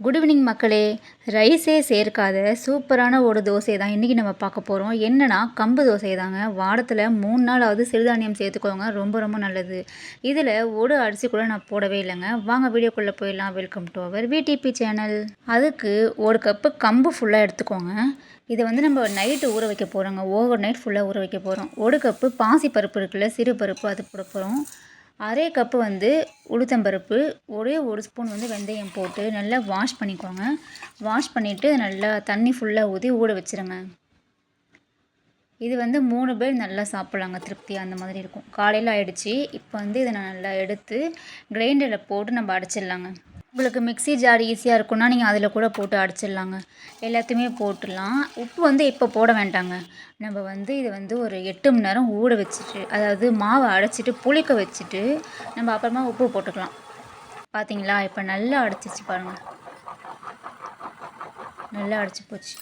Good evening மக்களே. ரைஸே சேர்க்காத சூப்பரான ஒரு தோசை தான் இன்றைக்கி நம்ம பார்க்க போகிறோம் என்னென்னா கம்பு தோசை தாங்க வாரத்தில் மூணு நாளாவது சிறுதானியம் சேர்த்துக்கோங்க. ரொம்ப ரொம்ப நல்லது. இதில் ஒரு அரிசி கூட நான் போடவே இல்லைங்க. வாங்க வீடியோக்குள்ளே போயிடலாம். Welcome to our VDP channel அதுக்கு ஒரு கப்பு கம்பு ஃபுல்லாக எடுத்துக்கோங்க. இதை வந்து நம்ம நைட்டு ஊற வைக்க போகிறோங்க ஓவர் நைட் ஃபுல்லாக ஊற வைக்க போகிறோம் ஒரு கப்பு பாசி பருப்பு இருக்குல்ல சிறு பருப்பு அது போட போகிறோம் அரை கப்பு வந்து உளுத்தம்பருப்பு ஒரே ஒரு ஸ்பூன் வந்து வெந்தயம் போட்டு நல்லா வாஷ் பண்ணிக்கோங்க. வாஷ் பண்ணிவிட்டு நல்லா தண்ணி ஃபுல்லாக ஊற்றி ஊற வச்சுருங்க. இது வந்து மூணு பேர் நல்லா சாப்பிட்லாங்க. திருப்தியாக அந்த மாதிரி இருக்கும். காலையில் ஆயிடுச்சு. இப்போ வந்து இதை நான் நல்லா எடுத்து கிரைண்டரில் போட்டு நம்ம அடைச்சிடலாங்க. உங்களுக்கு மிக்ஸி ஜார் ஈஸியாக இருக்கும்னா நீங்கள் அதில் கூட போட்டு அடிச்சிடலாங்க. எல்லாத்தையுமே போட்டுடலாம். உப்பு வந்து இப்போ போட வேண்டாங்க. நம்ம வந்து இதை வந்து ஒரு எட்டு மணி நேரம் ஊற வச்சுட்டு அதாவது மாவை அடைச்சிட்டு புளிக்க வச்சுட்டு நம்ம அப்புறமா உப்பு போட்டுக்கலாம். பார்த்தீங்களா இப்போ நல்லா அடைச்சிச்சு பாருங்கள் நல்லா அடைச்சி போச்சு.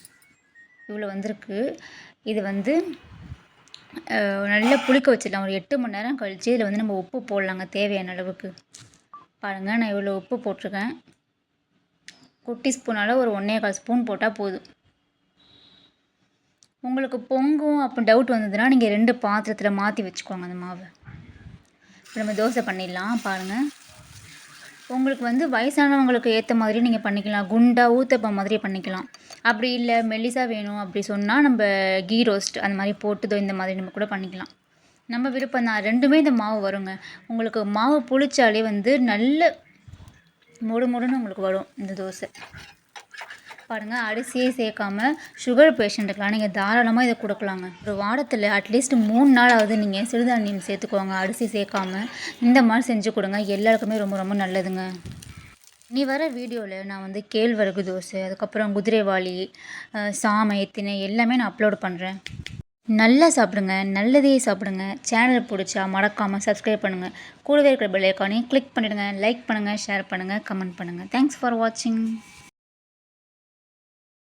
இவ்வளோ வந்திருக்கு. இது வந்து நல்லா புளிக்க வச்சிடலாம். ஒரு எட்டு மணி நேரம் கழித்து இதில் வந்து நம்ம உப்பு போடலாங்க தேவையான அளவுக்கு. பாருங்கள் நான் இவ்வளோ உப்பு போட்டிருக்கேன். குட்டி ஸ்பூனால் ஒரு ஒன்றே கால் ஸ்பூன் போட்டால் போதும். உங்களுக்கு பொங்கும் அப்போ டவுட் வந்ததுன்னா நீங்கள் ரெண்டு பாத்திரத்தில் மாற்றி வச்சுக்கோங்க அந்த மாவை. இப்போ நம்ம தோசை பண்ணிடலாம் பாருங்கள் உங்களுக்கு வந்து வயசானவங்களுக்கு ஏற்ற மாதிரி நீங்கள் பண்ணிக்கலாம். குண்டா ஊத்தப்பம் மாதிரி பண்ணிக்கலாம். அப்படி இல்லை மெல்லிசாக வேணும் அப்படி சொன்னால் நம்ம கீ ரோஸ்ட் அந்த மாதிரி போட்டுதோ இந்த மாதிரி நம்ம கூட பண்ணிக்கலாம். நம்ம விருப்பம் தான் ரெண்டுமே இந்த மாவு வருங்க. உங்களுக்கு மாவு புளிச்சாலே வந்து நல்ல முடு முடுன்னு உங்களுக்கு வரும் இந்த தோசை. பாருங்கள் அரிசியே சேர்க்காம சுகர் பேஷண்ட்டுக்கெலாம் நீங்கள் தாராளமாக இதை கொடுக்கலாங்க. ஒரு வாரத்தில் அட்லீஸ்ட் மூணு நாளாவது நீங்கள் சிறுதானியம் சேர்த்துக்கோங்க அரிசி சேர்க்காம. இந்த மாதிரி செஞ்சு கொடுங்க எல்லாருக்குமே ரொம்ப ரொம்ப நல்லதுங்க. நீ வர வீடியோவில் நான் வந்து கேழ்வரகு தோசை அதுக்கப்புறம் குதிரைவாளி சாமை திணை எல்லாமே நான் அப்லோட் பண்ணுறேன் நல்லா சாப்பிடுங்க நல்லதே சாப்பிடுங்க. சேனல் பிடிச்சா மறக்காமல் சப்ஸ்கிரைப் பண்ணுங்கள் கூடவே இருக்கிற பெல் ஐக்கானையும் கிளிக் பண்ணிவிடுங்க லைக் பண்ணுங்கள் ஷேர் பண்ணுங்கள் கமெண்ட் பண்ணுங்கள் தேங்க்ஸ் ஃபார் வாட்சிங்